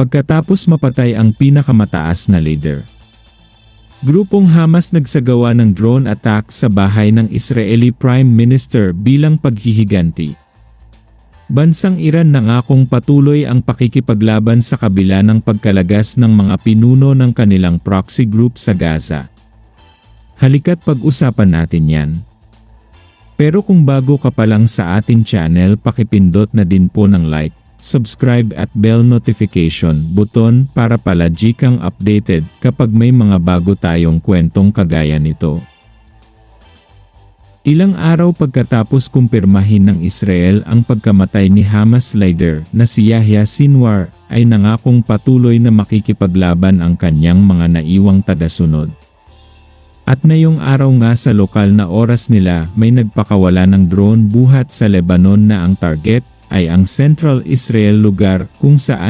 pagkatapos mapatay ang pinakamataas na leader. Grupong Hamas nagsagawa ng drone attack sa bahay ng Israeli Prime Minister bilang paghihiganti. Bansang Iran nangakong patuloy ang pakikipaglaban sa kabila ng pagkalagas ng mga pinuno ng kanilang proxy group sa Gaza. Halika't pag-usapan natin yan. Pero kung bago ka pa lang sa atin channel pakipindot na din po ng like, subscribe at bell notification button para palagi kang updated kapag may mga bago tayong kwentong kagaya nito. Ilang araw pagkatapos kumpirmahin ng Israel ang pagkamatay ni Hamas leader na si Yahya Sinwar ay nangakong patuloy na makikipaglaban ang kanyang mga naiwang tagasunod. At ngayong araw nga sa lokal na oras nila may nagpakawala ng drone buhat sa Lebanon na ang target ay ang Central Israel lugar kung saan